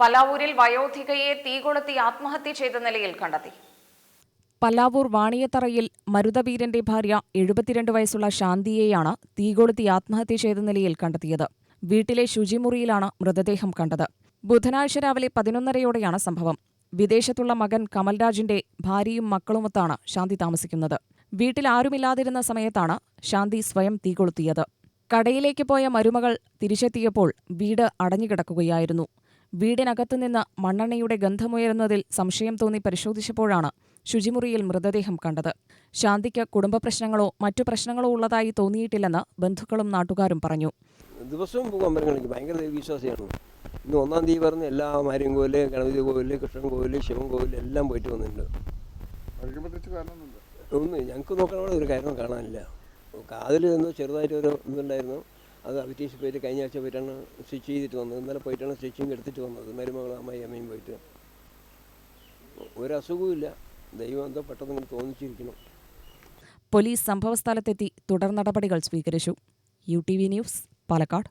പലാവൂരിൽ വയോധികയെ തീകൊളുത്തി ആത്മഹത്യ ചെയ്ത നിലയിൽ കണ്ടെത്തി. പല്ലാവൂർ വാണിയത്തറയിൽ മരുതവീരന്റെ ഭാര്യ എഴുപത്തിരണ്ട് വയസ്സുള്ള ശാന്തിയെയാണ് തീകൊളുത്തി ആത്മഹത്യ ചെയ്ത നിലയിൽ കണ്ടെത്തിയത്. വീട്ടിലെ ശുചിമുറിയിലാണ് മൃതദേഹം കണ്ടത്. ബുധനാഴ്ച രാവിലെ പതിനൊന്നരയോടെയാണ് സംഭവം. വിദേശത്തുള്ള മകൻ കമൽരാജിന്റെ ഭാര്യയും മക്കളുമൊത്താണ് ശാന്തി താമസിക്കുന്നത്. വീട്ടിൽ ആരുമില്ലാതിരുന്ന സമയത്താണ് ശാന്തി സ്വയം തീകൊളുത്തിയത്. കടയിലേക്ക് പോയ മരുമകൾ തിരിച്ചെത്തിയപ്പോൾ വീട് അടഞ്ഞുകിടക്കുകയായിരുന്നു. വീടിനകത്തുനിന്ന് മണ്ണെണ്ണയുടെ ഗന്ധമുയരുന്നതിൽ സംശയം തോന്നി പരിശോധിച്ചപ്പോഴാണ് ശുചിമുറിയിൽ മൃതദേഹം കണ്ടത്. ശാന്തിക്ക് കുടുംബ പ്രശ്നങ്ങളോ മറ്റു പ്രശ്നങ്ങളോ ഉള്ളതായി തോന്നിയിട്ടില്ലെന്ന് ബന്ധുക്കളും നാട്ടുകാരും പറഞ്ഞു. ദിവസവും പോകും അമ്പലങ്ങളിലേക്ക്. ഭയങ്കര ദൈവവിശ്വാസിയാണ് ഇന്ന് ഒന്നാം തീയതി പറഞ്ഞ് എല്ലാ മാര്യം കോവിൽ ഗണപതി കോവിൽ കൃഷ്ണൻ കോവിൽ ശിവൻ കോവിൽ എല്ലാം പോയിട്ട് വന്നിട്ടുണ്ട്. ഒന്ന് ഞങ്ങൾക്ക് നോക്കണ ഒരു കാര്യം കാണാനില്ല. കാതിൽ ചെറുതായിട്ട് ഒരു ഇതുണ്ടായിരുന്നു. അത് അഭിറ്റീസ് പോയിട്ട് കഴിഞ്ഞ ആഴ്ച പോയിട്ടാണ് സ്റ്റിച്ച് ചെയ്തിട്ട് വന്നത്. ഇന്നലെ പോയിട്ടാണ് സ്റ്റിച്ചിങ് എടുത്തിട്ട് വന്നത്. മരുമകളും അമ്മായി അമ്മയും പോയിട്ട്. ഒരു അസുഖവും ഇല്ല ദൈവം എന്തോ പെട്ടെന്ന് ഇങ്ങനെ തോന്നിച്ചിരിക്കണം. പോലീസ് സംഭവസ്ഥലത്തെത്തി. തുടർ നടപടികൾ സ്വീകരിച്ചു. U T V news Palakkad.